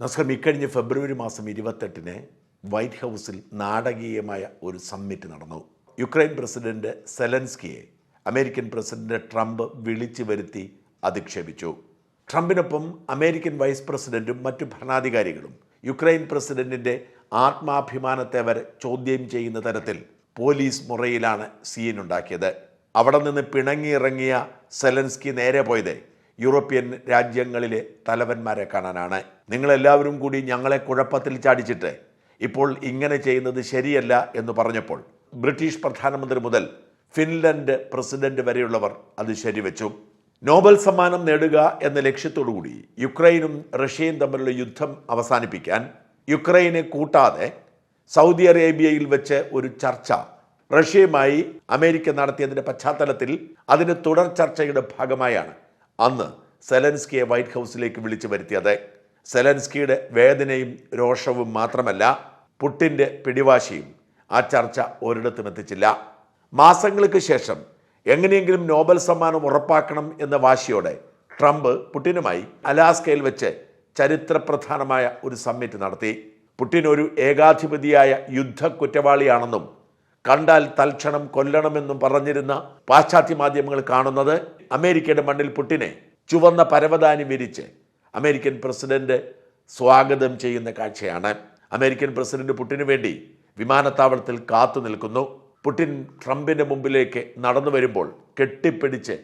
നമസ്കാരം ഇക്കഴിഞ്ഞ ഫെബ്രുവരി മാസം ഇരുപത്തെട്ടിന് വൈറ്റ് ഹൗസിൽ നാടകീയമായ ഒരു സമ്മിറ്റ് നടന്നു. യുക്രൈൻ പ്രസിഡന്റ് സെലൻസ്കിയെ അമേരിക്കൻ പ്രസിഡന്റ് ട്രംപ് വിളിച്ചു വരുത്തി അധിക്ഷേപിച്ചു. ട്രംപിനൊപ്പം അമേരിക്കൻ വൈസ് പ്രസിഡന്റും മറ്റു ഭരണാധികാരികളും യുക്രൈൻ പ്രസിഡന്റിന്റെ ആത്മാഭിമാനത്തെ വരെ ചോദ്യം ചെയ്യുന്ന തരത്തിൽ പോലീസ് മുറയിലാണ് സീൻ ഉണ്ടാക്കിയത്. അവിടെ നിന്ന് പിണങ്ങിയിറങ്ങിയ സെലൻസ്കി നേരെ പോയത് യൂറോപ്യൻ രാജ്യങ്ങളിലെ തലവന്മാരെ കാണാനാണ്. നിങ്ങളെല്ലാവരും കൂടി ഞങ്ങളെ കുഴപ്പത്തിൽ ചാടിച്ചിട്ട് ഇപ്പോൾ ഇങ്ങനെ ചെയ്യുന്നത് ശരിയല്ല എന്ന് പറഞ്ഞപ്പോൾ ബ്രിട്ടീഷ് പ്രധാനമന്ത്രി മുതൽ ഫിൻലൻഡ് പ്രസിഡന്റ് വരെയുള്ളവർ അത് ശരിവെച്ചു. നോബൽ സമ്മാനം നേടുക എന്ന ലക്ഷ്യത്തോടുകൂടി യുക്രൈനും റഷ്യയും തമ്മിലുള്ള യുദ്ധം അവസാനിപ്പിക്കാൻ യുക്രൈനെ കൂട്ടാതെ സൗദി അറേബ്യയിൽ വെച്ച് ഒരു ചർച്ച റഷ്യയുമായി അമേരിക്ക നടത്തിയതിന്റെ പശ്ചാത്തലത്തിൽ അതിന്റെ തുടർ ചർച്ചയുടെ ഭാഗമായാണ് അന്ന് സെലൻസ്കിയെ വൈറ്റ് ഹൗസിലേക്ക് വിളിച്ചു വരുത്തിയത്. സെലൻസ്കിയുടെ വേദനയും രോഷവും മാത്രമല്ല പുട്ടിന്റെ പിടിവാശിയും ആ ചർച്ച ഒരിടത്തും എത്തിച്ചില്ല. മാസങ്ങൾക്ക് ശേഷം എങ്ങനെയെങ്കിലും നോബൽ സമ്മാനം ഉറപ്പാക്കണം എന്ന വാശിയോടെ ട്രംപ് പുട്ടിനുമായി അലാസ്കയിൽ വെച്ച് ചരിത്രപ്രധാനമായ ഒരു സമ്മിറ്റ് നടത്തി. പുട്ടിൻ ഒരു ഏകാധിപതിയായ യുദ്ധ കുറ്റവാളിയാണെന്നും കണ്ടാൽ തൽക്ഷണം കൊല്ലണമെന്നും പറഞ്ഞിരുന്ന പാശ്ചാത്യ മാധ്യമങ്ങൾ കാണുന്നത് അമേരിക്കയുടെ മണ്ണിൽ പുട്ടിനെ ചുവന്ന പരവതാനി വിരിച്ച് അമേരിക്കൻ പ്രസിഡന്റ് സ്വാഗതം ചെയ്യുന്ന കാഴ്ചയാണ്. അമേരിക്കൻ പ്രസിഡന്റ് പുട്ടിനു വേണ്ടി വിമാനത്താവളത്തിൽ കാത്തു നിൽക്കുന്നു. പുടിൻ ട്രംപിന്റെ മുമ്പിലേക്ക് നടന്നു വരുമ്പോൾ കെട്ടിപ്പിടിച്ച്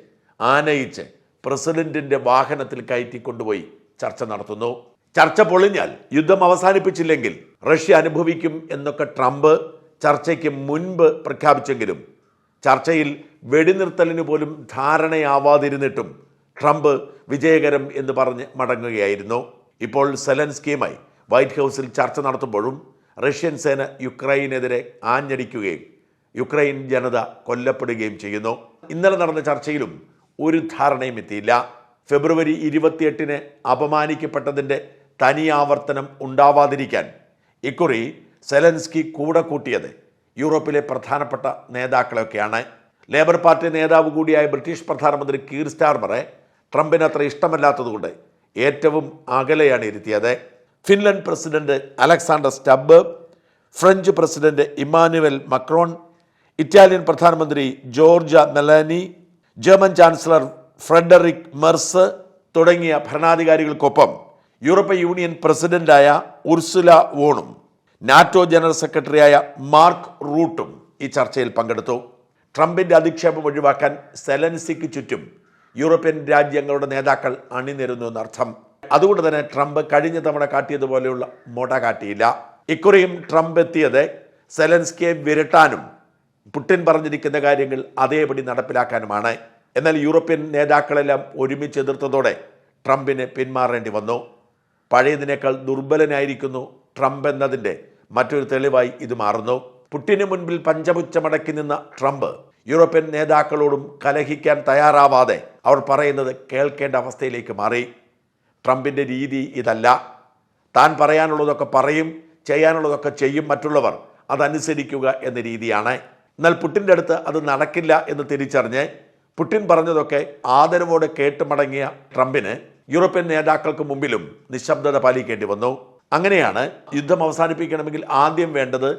ആനയിച്ച് പ്രസിഡന്റിന്റെ വാഹനത്തിൽ കയറ്റി കൊണ്ടുപോയി ചർച്ച നടത്തുന്നു. ചർച്ച പൊളിഞ്ഞാൽ യുദ്ധം അവസാനിപ്പിച്ചില്ലെങ്കിൽ റഷ്യ അനുഭവിക്കും എന്നൊക്കെ ട്രംപ് ചർച്ചയ്ക്ക് മുൻപ് പ്രഖ്യാപിച്ചെങ്കിലും ചർച്ചയിൽ വെടിനിർത്തലിന് പോലും ധാരണയാവാതിരുന്നിട്ടും ട്രംപ് വിജയകരം എന്ന് പറഞ്ഞ് മടങ്ങുകയായിരുന്നു. ഇപ്പോൾ സെലൻസ്കിയുമായി വൈറ്റ് ഹൗസിൽ ചർച്ച നടത്തുമ്പോഴും റഷ്യൻ സേന യുക്രൈനെതിരെ ആഞ്ഞടിക്കുകയും യുക്രൈൻ ജനത കൊല്ലപ്പെടുകയും ചെയ്യുന്നു. ഇന്നലെ നടന്ന ചർച്ചയിലും ഒരു ധാരണയും എത്തിയില്ല. ഫെബ്രുവരി ഇരുപത്തിയെട്ടിന് അപമാനിക്കപ്പെട്ടതിന്റെ തനിയാവർത്തനം ഉണ്ടാവാതിരിക്കാൻ ഇക്കുറി സെലൻസ്കി കൂടെ കൂട്ടിയത് യൂറോപ്പിലെ പ്രധാനപ്പെട്ട നേതാക്കളെയൊക്കെയാണ് ലേബർ പാർട്ടി നേതാവ് കൂടിയായ ബ്രിട്ടീഷ് പ്രധാനമന്ത്രി കീർ സ്റ്റാർമറെ ട്രംപിന് അത്ര ഇഷ്ടമല്ലാത്തതുകൊണ്ട് ഏറ്റവും അകലെയാണ് ഇരുത്തിയത്. Finland president Alexander Stubb French president Emmanuel Macron Italian പ്രധാനമന്ത്രി Giorgia Meloni German chancellor Friedrich Merz തുടങ്ങിയ ഭരണാധികാരികൾക്കൊപ്പം യൂറോപ്യൻ യൂണിയൻ പ്രസിഡന്റായ ഉർസുല വോണും നാറ്റോ ജനറൽ സെക്രട്ടറിയായ മാർക്ക് റൂട്ടും ഈ ചർച്ചയിൽ പങ്കെടുത്തു. ട്രംപിന്റെ അധിക്ഷേപം ഒഴിവാക്കാൻ സെലൻസിക്ക് ചുറ്റും യൂറോപ്യൻ രാജ്യങ്ങളുടെ നേതാക്കൾ അണിനിരുന്നു എന്നർത്ഥം. അതുകൊണ്ട് തന്നെ ട്രംപ് കഴിഞ്ഞ തവണ കാട്ടിയതുപോലെയുള്ള മുട കാട്ടിയില്ല. ഇക്കുറിയും ട്രംപ് എത്തിയത് സെലൻസ്കിയെ വിരട്ടാനും പുട്ടിൻ പറഞ്ഞിരിക്കുന്ന കാര്യങ്ങൾ അതേപടി നടപ്പിലാക്കാനുമാണ്. എന്നാൽ യൂറോപ്യൻ നേതാക്കളെല്ലാം ഒരുമിച്ച് എതിർത്തതോടെ ട്രംപിന് പിന്മാറേണ്ടി വന്നു. പഴയതിനേക്കാൾ ദുർബലനായിരിക്കുന്നു ട്രംപ് എന്നതിന്റെ മറ്റൊരു തെളിവായി ഇത് മാറുന്നു. പുട്ടിന് മുൻപിൽ പഞ്ചപുച്ചമടക്കി നിന്ന ട്രംപ് യൂറോപ്യൻ നേതാക്കളോടും കലഹിക്കാൻ തയ്യാറാവാതെ അവർ പറയുന്നത് കേൾക്കേണ്ട അവസ്ഥയിലേക്ക് മാറി. ട്രംപിന്റെ രീതി ഇതല്ല. താൻ പറയാനുള്ളതൊക്കെ പറയും ചെയ്യാനുള്ളതൊക്കെ ചെയ്യും മറ്റുള്ളവർ അതനുസരിക്കുക എന്ന രീതിയാണ്. എന്നാൽ പുട്ടിന്റെ അടുത്ത് അത് നടക്കില്ല എന്ന് തിരിച്ചറിഞ്ഞ് പുട്ടിൻ പറഞ്ഞതൊക്കെ ആദരവോടെ കേട്ട് മടങ്ങിയ ട്രംപിന് യൂറോപ്യൻ നേതാക്കൾക്ക് മുമ്പിലും നിശബ്ദത പാലിക്കേണ്ടി വന്നു. അങ്ങനെയാണ് യുദ്ധം അവസാനിപ്പിക്കണമെങ്കിൽ ആദ്യം വേണ്ടത്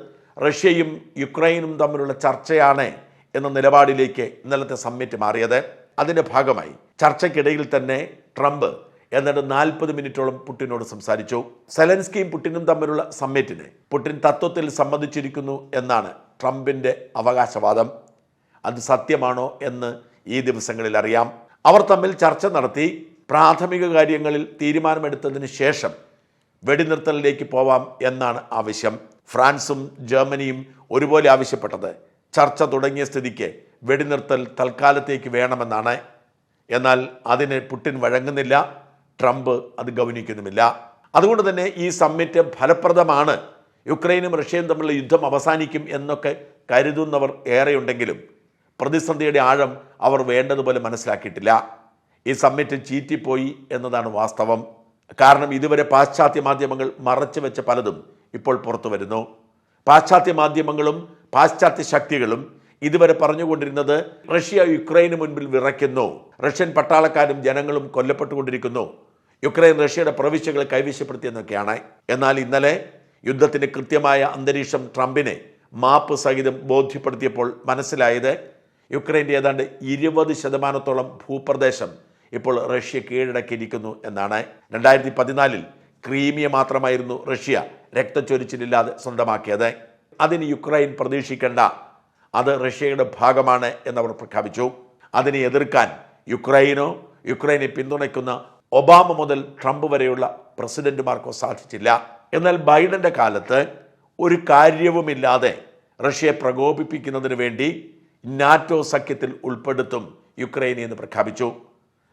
റഷ്യയും യുക്രൈനും തമ്മിലുള്ള ചർച്ചയാണ് എന്ന നിലപാടിലേക്ക് ഇന്നലത്തെ സമ്മിറ്റ് മാറിയത്. അതിന്റെ ഭാഗമായി ചർച്ചയ്ക്കിടയിൽ തന്നെ ട്രംപ് എന്നിട്ട് നാൽപ്പത് മിനിറ്റോളം പുട്ടിനോട് സംസാരിച്ചു. സെലൻസ്കിയും പുട്ടിനും തമ്മിലുള്ള സമ്മിറ്റിന് പുട്ടിൻ തത്വത്തിൽ സമ്മതിച്ചിരിക്കുന്നു എന്നാണ് ട്രംപിന്റെ അവകാശവാദം. അത് സത്യമാണോ എന്ന് ഈ ദിവസങ്ങളിൽ അറിയാം. അവർ തമ്മിൽ ചർച്ച നടത്തി പ്രാഥമിക കാര്യങ്ങളിൽ തീരുമാനമെടുത്തതിന് ശേഷം വെടിനിർത്തലിലേക്ക് പോവാം എന്നാണ് ആവശ്യം. ഫ്രാൻസും ജർമ്മനിയും ഒരുപോലെ ആവശ്യപ്പെട്ടത്. ചർച്ച തുടങ്ങിയ സ്ഥിതിക്ക് വെടിനിർത്തൽ തൽക്കാലത്തേക്ക് വേണമെന്നാണ്. എന്നാൽ അതിന് പുട്ടിൻ വഴങ്ങുന്നില്ല. ട്രംപ് അത് ഗൗനിക്കുന്നുമില്ല. അതുകൊണ്ട് തന്നെ ഈ സമ്മിറ്റ് ഫലപ്രദമാണ്. യുക്രൈനും റഷ്യയും തമ്മിലുള്ള യുദ്ധം അവസാനിക്കും എന്നൊക്കെ കരുതുന്നവർ ഏറെയുണ്ടെങ്കിലും പ്രതിസന്ധിയുടെ ആഴം അവർ വേണ്ടതുപോലെ മനസ്സിലാക്കിയിട്ടില്ല. ഈ സമ്മിറ്റ് ചീറ്റിപ്പോയി എന്നതാണ് വാസ്തവം. കാരണം ഇതുവരെ പാശ്ചാത്യ മാധ്യമങ്ങൾ മറച്ചു വെച്ച പലതും ഇപ്പോൾ പുറത്തു വരുന്നു. പാശ്ചാത്യ മാധ്യമങ്ങളും പാശ്ചാത്യ ശക്തികളും ഇതുവരെ പറഞ്ഞുകൊണ്ടിരുന്നത് റഷ്യ യുക്രൈന് മുൻപിൽ വിറയ്ക്കുന്നു. റഷ്യൻ പട്ടാളക്കാരും ജനങ്ങളും കൊല്ലപ്പെട്ടുകൊണ്ടിരിക്കുന്നു. യുക്രൈൻ റഷ്യയുടെ പ്രവിശ്യകൾ കൈവശപ്പെടുത്തിയെന്നൊക്കെയാണ്. എന്നാൽ ഇന്നലെ യുദ്ധത്തിന് കൃത്യമായ അന്തരീക്ഷം ട്രംപിനെ മാപ്പ് സഹിതം ബോധ്യപ്പെടുത്തിയപ്പോൾ മനസ്സിലായത് യുക്രൈന്റെ ഏതാണ്ട് ഇരുപത് ശതമാനത്തോളം ഭൂപ്രദേശം ഇപ്പോൾ റഷ്യ കീഴടക്കിയിരിക്കുന്നു എന്നാണ്. രണ്ടായിരത്തി പതിനാലിൽ ക്രീമിയ മാത്രമായിരുന്നു റഷ്യ രക്തച്ചൊരിച്ചിലില്ലാതെ സ്വന്തമാക്കിയത്. അതിന് യുക്രൈൻ പ്രതീക്ഷിക്കേണ്ട. അത് റഷ്യയുടെ ഭാഗമാണ് എന്നവർ പ്രഖ്യാപിച്ചു. അതിനെ എതിർക്കാൻ യുക്രൈനോ യുക്രൈനെ പിന്തുണയ്ക്കുന്ന ഒബാമ മുതൽ ട്രംപ് വരെയുള്ള പ്രസിഡന്റുമാർക്കോ സാധിച്ചില്ല. എന്നാൽ ബൈഡന്റെ കാലത്ത് ഒരു കാര്യവുമില്ലാതെ റഷ്യയെ പ്രകോപിപ്പിക്കുന്നതിന് വേണ്ടി നാറ്റോ സഖ്യത്തിൽ ഉൾപ്പെടുത്തും യുക്രൈനെ എന്ന് പ്രഖ്യാപിച്ചു.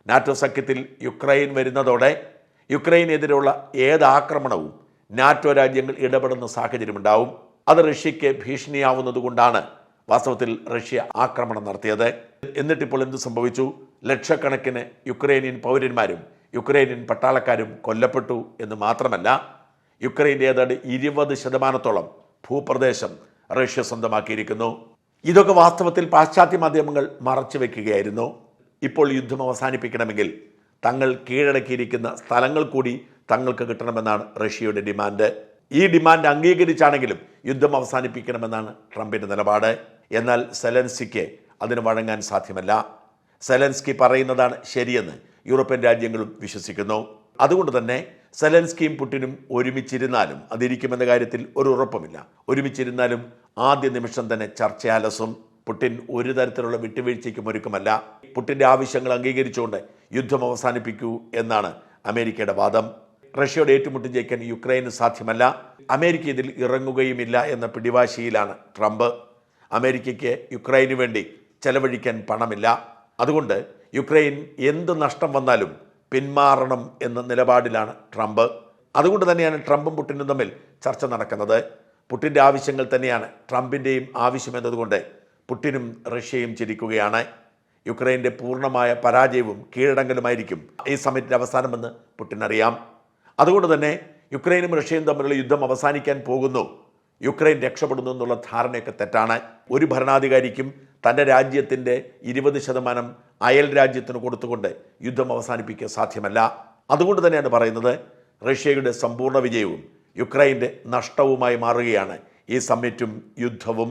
നാറ്റോ സഖ്യത്തിൽ യുക്രൈൻ വരുന്നതോടെ യുക്രൈനെതിരെയുള്ള ഏത് ആക്രമണവും നാറ്റോ രാജ്യങ്ങൾ ഇടപെടുന്ന സാഹചര്യമുണ്ടാവും. അത് റഷ്യയ്ക്ക് ഭീഷണിയാവുന്നതുകൊണ്ടാണ് വാസ്തവത്തിൽ റഷ്യ ആക്രമണം നടത്തിയത്. എന്നിട്ടിപ്പോൾ എന്ത് സംഭവിച്ചു? ലക്ഷക്കണക്കിന് യുക്രൈനിയൻ പൗരന്മാരും യുക്രൈനിയൻ പട്ടാളക്കാരും കൊല്ലപ്പെട്ടു എന്ന് മാത്രമല്ല യുക്രൈന്റെ ഏതാണ്ട് ഇരുപത് ശതമാനത്തോളം ഭൂപ്രദേശം റഷ്യ സ്വന്തമാക്കിയിരിക്കുന്നു. ഇതൊക്കെ വാസ്തവത്തിൽ പാശ്ചാത്യ മാധ്യമങ്ങൾ മറച്ചു വെക്കുകയായിരുന്നു. ഇപ്പോൾ യുദ്ധം അവസാനിപ്പിക്കണമെങ്കിൽ തങ്ങൾ കീഴടക്കിയിരിക്കുന്ന സ്ഥലങ്ങൾ കൂടി തങ്ങൾക്ക് കിട്ടണമെന്നാണ് റഷ്യയുടെ ഡിമാൻഡ്. ഈ ഡിമാൻഡ് അംഗീകരിച്ചാണെങ്കിലും യുദ്ധം അവസാനിപ്പിക്കണമെന്നാണ് ട്രംപിന്റെ നിലപാട്. എന്നാൽ സെലൻസിക്ക് അതിന് വഴങ്ങാൻ സാധ്യമല്ല. സെലൻസ്കി പറയുന്നതാണ് ശരിയെന്ന് യൂറോപ്യൻ രാജ്യങ്ങളും വിശ്വസിക്കുന്നു. അതുകൊണ്ട് തന്നെ സെലൻസ്കിയും പുടിനും ഒരുമിച്ചിരുന്നാലും അതിരിക്കുമെന്ന കാര്യത്തിൽ ഒരു ഉറപ്പുമില്ല. ഒരുമിച്ചിരുന്നാലും ആദ്യ നിമിഷം തന്നെ ചർച്ച അലസും പുടിൻ ഒരു തരത്തിലുള്ള വിട്ടുവീഴ്ചയ്ക്കും ഒരുക്കമല്ല. പുട്ടിന്റെ ആവശ്യങ്ങൾ അംഗീകരിച്ചുകൊണ്ട് യുദ്ധം അവസാനിപ്പിക്കൂ എന്നാണ് അമേരിക്കയുടെ വാദം. റഷ്യയുടെ ഏറ്റുമുട്ടി ജയിക്കാൻ യുക്രൈന് സാധ്യമല്ല. അമേരിക്ക ഇതിൽ ഇറങ്ങുകയുമില്ല എന്ന പിടിവാശിയിലാണ് ട്രംപ്. അമേരിക്കയ്ക്ക് യുക്രൈന് വേണ്ടി ചെലവഴിക്കാൻ പണമില്ല. അതുകൊണ്ട് യുക്രൈൻ എന്ത് നഷ്ടം വന്നാലും പിന്മാറണം എന്ന നിലപാടിലാണ് ട്രംപ്. അതുകൊണ്ട് തന്നെയാണ് ട്രംപും പുട്ടിനും തമ്മിൽ ചർച്ച നടക്കുന്നത്. പുട്ടിന്റെ ആവശ്യങ്ങൾ തന്നെയാണ് ട്രംപിന്റെയും ആവശ്യം ആവശ്യമെന്നതുകൊണ്ട് പുട്ടിനും റഷ്യയും ചിരിക്കുകയാണ് യുക്രൈന്റെ പൂർണമായ പരാജയവും കീഴടങ്ങലുമായിരിക്കും ഈ സമിറ്റിന്റെ അവസാനമെന്ന് പുട്ടിൻ അറിയാം അതുകൊണ്ട് തന്നെ യുക്രൈനും റഷ്യയും തമ്മിലുള്ള യുദ്ധം അവസാനിക്കാൻ പോകുന്നു. യുക്രൈൻ രക്ഷപ്പെടുന്നു എന്നുള്ള ധാരണയൊക്കെ തെറ്റാണ്. ഒരു ഭരണാധികാരിക്കും തന്റെ രാജ്യത്തിന്റെ ഇരുപത് ശതമാനം അയൽ രാജ്യത്തിന് കൊടുത്തുകൊണ്ട് യുദ്ധം അവസാനിപ്പിക്കാൻ സാധ്യമല്ല. അതുകൊണ്ട് തന്നെയാണ് പറയുന്നത് റഷ്യയുടെ സമ്പൂർണ വിജയവും യുക്രൈന്റെ നഷ്ടവുമായി മാറുകയാണ് ഈ സമ്മിറ്റും യുദ്ധവും.